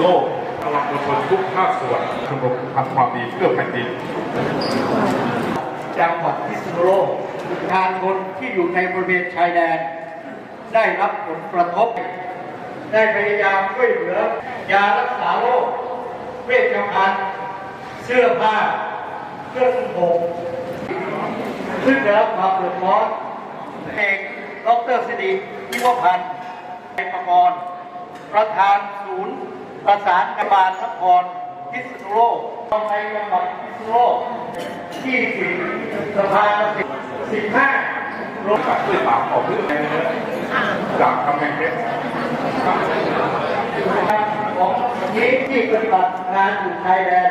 โลกกำลังมวลชนทุกภาคส่วนชมรมทำความดีเพื่อแผ่นดินจังหวัดพิษณุโลกประชาชนที่อยู่ในบริเวณชายแดน ได้รับผลกระทบ ได้พยายามช่วยเหลือยารักษาโรคเวชภัณฑ์เสื้อผ้าเครื่องนุ่งซึ่งได้รับความเดือดร้อนเอกดรสิริวิวพันธ์ในประกรณ์ประธานศูนย์ ประสานงานบาลนครพิษณุโลกของในจังหวัดพิษณุโลกที่สิบสภาสิบสิบห้ารงจากด้วยปากออกเพื่อจากกำแพงเพชรของนี้ที่ปฏิบัติงานอยู่ชายแดน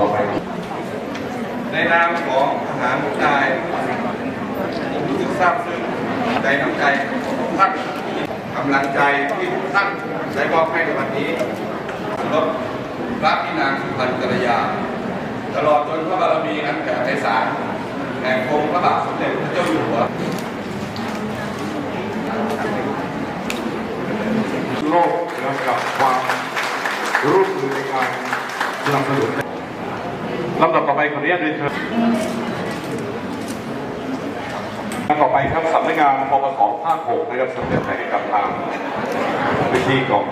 ต่อไปในนามของทหารนายผมรู้สึกซาบซึ้งในน้ำใจของทุกท่านำลังใจที่ทุกท่านได้มอบให้ในวันนี้รถพระพี่นางสุพรรณกัลยา ตลอดจนพระบารมีอันแผ่ไพศาลแห่งองค์พระบาทสมเด็จพระเจ้าอยู่หัวโลกและกับความร่วมมือในการสนับสนุนลำดับต่อไปขออนุญาตเรียนเชิญ ต่อไปครับสำนักงานปปสภาค6นะครับเสนอให้กับทางวิธีของ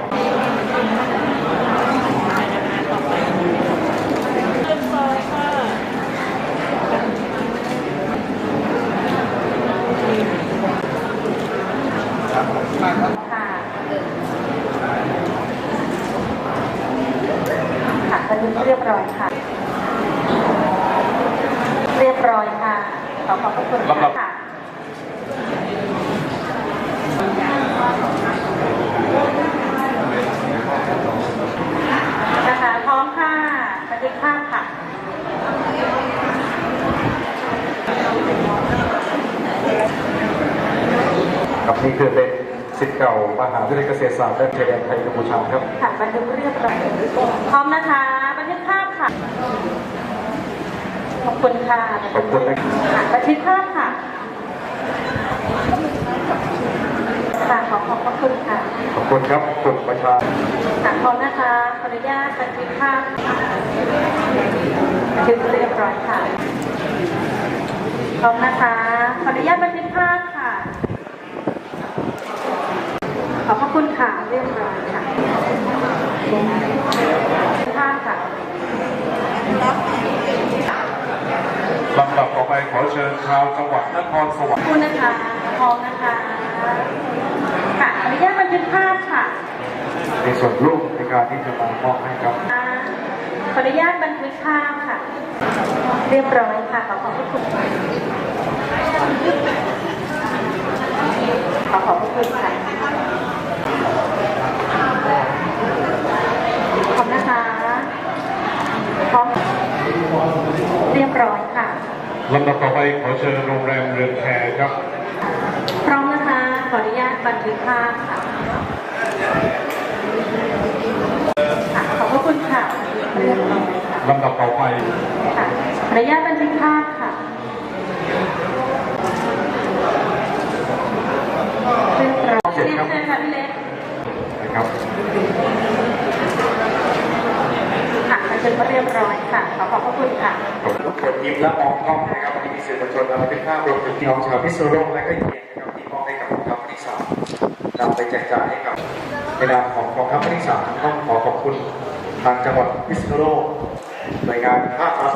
ค่ะค่ะบันทึกเรียบร้อยค่ะ เรียบร้อยค่ะ ขอขอบพระคุณลำดับค่ะนะคะพร้อมค่ะบันทึกภาพค่ะ ครับ นี่คือเป็นสิทธิ์เก่ามหาวิทยาลัยเกษตรศาสตร์และชายแดนไทยกัมพูชาครับค่ะบันทึกเรียบร้อยพร้อมนะคะ บันทึกภาพค่ะ ขอบคุณค่ะขอบคุณนะค่ะบันทึกภาพค่ะค่ะขอขอบพระคุณค่ะ ขอบคุณครับกลุ่มประชาค่ะพร้อมนะคะขออนุญาตบันทึกภาพบันทึกเรียบร้อยค่ะพร้อมนะคะขออนุญาตบันทึกภาพค่ะข อบพระคุณค่ะเรียบร้อยค่ะภาพค่ะลำดับต่อไปขอเชิญชาวจังหวัดนครสวรรขอบค์คุณนะคะพร้อมนะคะค่ะขออนุญาตบันทึกภาพค่ะ ในส่วนร่วมในการที่จะมามอบให้ครับขออนุญาตบันทึกภาพค่ะ เรียบร้อยค่ะขอขอบพระคุณขอขอบพระคุณค่ะ ขอบนะคะพร้อมเรียบร้อยค่ะลำดับต่อไปขอเชิญโรงแรมเรือนแพครับ พร้อมนะคะ ขออนุญาตบันทึกภาพค่ะค่ะขอบพระคุณค่ะเรียบร้อยค่ะลำดับต่อไปค่ะขออนุญาตบันทึกภาพค่ะเรียบร้อยเรียนเชิญค่ะพี่เล็กนะครับค่ะ บันทึกเรียบร้อยค่ะ ขอขอบพระคุณค่ะทุกคนยิ้มและมองกล้องนะครับวันนี้มีสื่อมวลชนมาบันทึกภาพรวมถึงพี่น้องชาวพิษณุโลกและก็เยียนนะครับที่มอบให้กับกองทัพภาคที่สามนำไปแจกจ่ายให้กับในนามของกองทัพภาคที่สามต้องขอขอบคุณทางจังหวัดพิษณุโลกหน่วยงานภาครัฐ